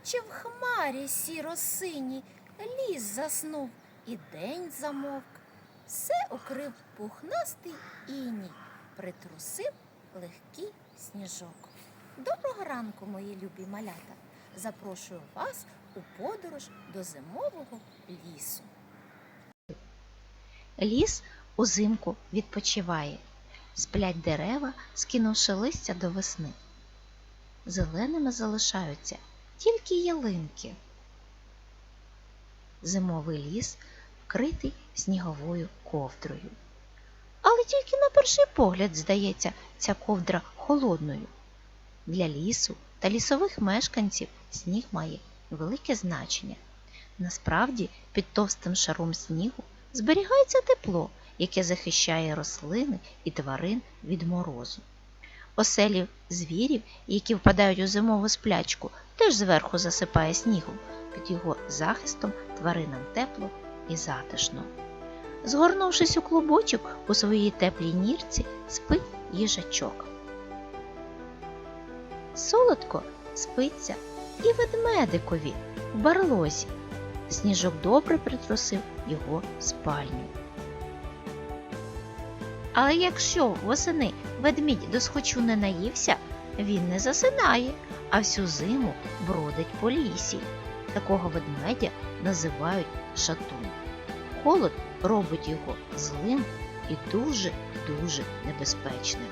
наче в хмарі сіро-синій, ліс заснув і день замовк. Все укрив пухнастий іній, притрусив легкий сніжок. Доброго ранку, мої любі малята! Запрошую вас у подорож до зимового лісу. Ліс узимку відпочиває, сплять дерева, скинувши листя до весни. Зеленими залишаються тільки ялинки. Зимовий ліс вкритий сніговою ковдрою. Але тільки на перший погляд здається ця ковдра холодною. Для лісу та лісових мешканців сніг має велике значення. Насправді, під товстим шаром снігу зберігається тепло, яке захищає рослини і тварин від морозу. Оселі звірів, які впадають у зимову сплячку, теж зверху засипає снігом. Під його захистом тваринам тепло і затишно. Згорнувшись у клубочок у своїй теплій нірці, спить їжачок. Солодко спиться і ведмедикові в барлозі. Сніжок добре притрусив його спальню. Але якщо восени ведмідь досхочу не наївся, він не засинає, а всю зиму бродить по лісі. Такого ведмедя називають шатун. Холод робить його злим і дуже-дуже небезпечним.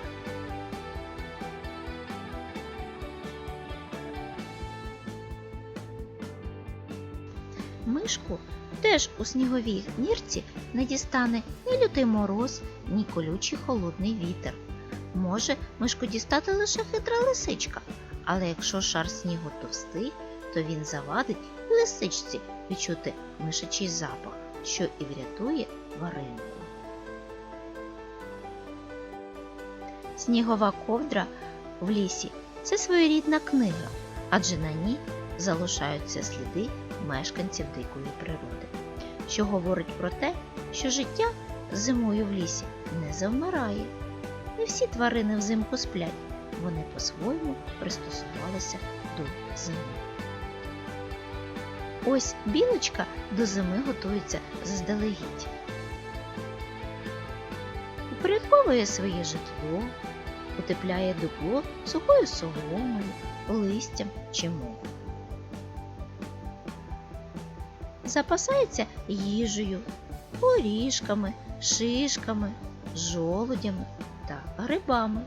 Мишку теж у сніговій нірці не дістане ні лютий мороз, ні колючий холодний вітер. Може мишку дістати лише хитра лисичка, але якщо шар снігу товстий, то він завадить лисичці відчути мишачий запах, що і врятує тваринку. Снігова ковдра в лісі це своєрідна книга, адже на ній залишаються сліди мешканців дикої природи, що говорить про те, що життя зимою в лісі не завмирає. Не всі тварини взимку сплять, вони по-своєму пристосувалися до зими. Ось білочка до зими готується заздалегідь. Упорядковує своє житло, утепляє дупло сухою соломою, листям чи мохом. Запасається їжею, горішками, шишками, жолудями та грибами,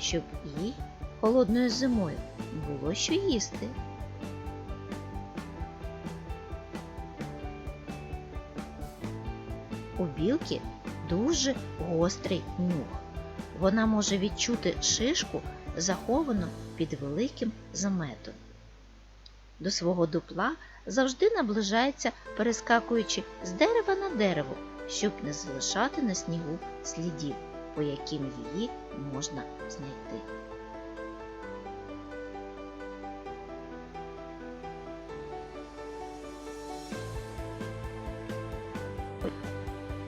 щоб їй холодною зимою було що їсти. У білки дуже гострий нюх. Вона може відчути шишку, заховану під великим заметом. До свого дупла завжди наближається, перескакуючи з дерева на дерево, щоб не залишати на снігу слідів, по яким її можна знайти.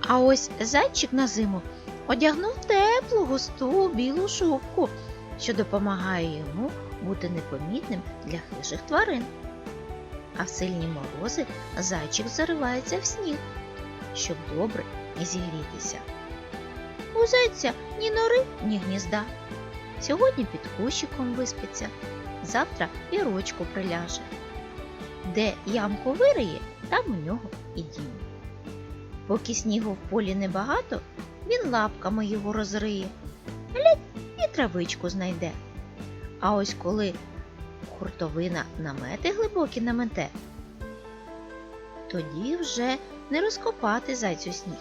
А ось зайчик на зиму одягнув теплу густу білу шубку, що допомагає йому бути непомітним для хижих тварин. А в сильні морози зайчик заривається в сніг, щоб добре зігрітися. У зайця ні нори, ні гнізда. Сьогодні під кущиком виспиться, завтра і рочку приляже. Де ямку вириє, там у нього і дім. Поки снігу в полі небагато, він лапками його розриє, глядь і травичку знайде. А ось коли хуртовина намети глибокі намете, тоді вже не розкопати зайцю сніг.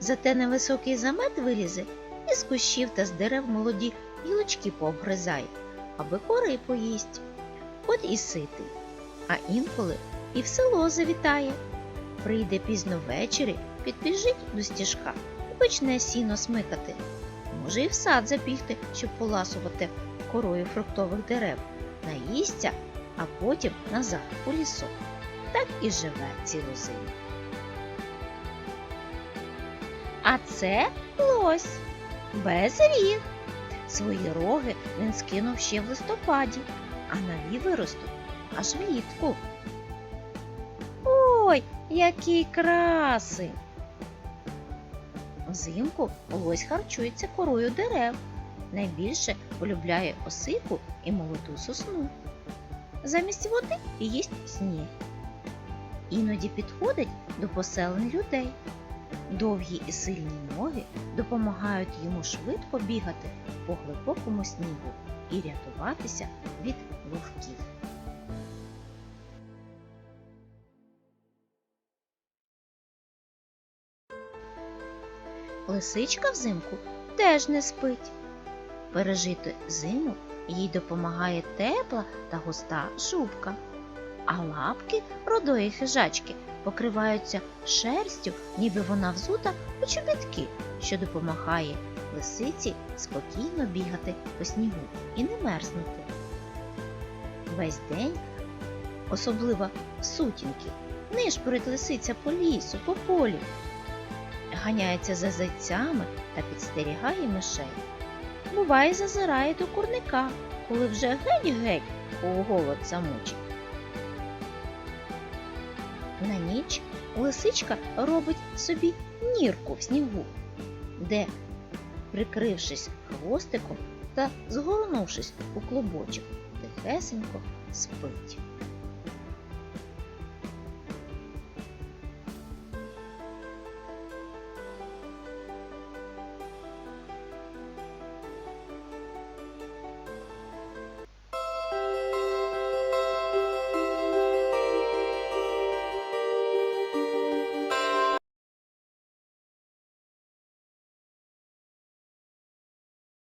Зате невисокий замет вилізе і з кущів та з дерев молоді гілочки пообгризає, аби кори поїсть. От і ситий, а інколи і в село завітає. Прийде пізно ввечері, підбіжить до стіжка і почне сіно смикати. Може, і в сад забігти, щоб поласувати корою фруктових дерев, наїсться, а потім назад у лісок. Так і живе цілу зиму. А це лось без ріг. Свої роги він скинув ще в листопаді, а нові виростуть аж влітку. Ой, які краси! Взимку лось харчується корою дерев. Найбільше полюбляє осику і молоду сосну. Замість води їсть сніг. Іноді підходить до поселень людей. Довгі і сильні ноги допомагають йому швидко бігати по глибокому снігу і рятуватися від вовків. Лисичка взимку теж не спить. Пережити зиму їй допомагає тепла та густа шубка, а лапки родої хижачки покриваються шерстю, ніби вона взута у чобітки, що допомагає лисиці спокійно бігати по снігу і не мерзнути. Весь день, особливо сутінки, нишпорить лисиця по лісу, по полі, ганяється за зайцями та підстерігає мишей. Буває, зазирає до курника, коли вже геть-геть у голод замучить. На ніч лисичка робить собі нірку в снігу, де, прикрившись хвостиком та згорнувшись у клубочок, тихесенько спить.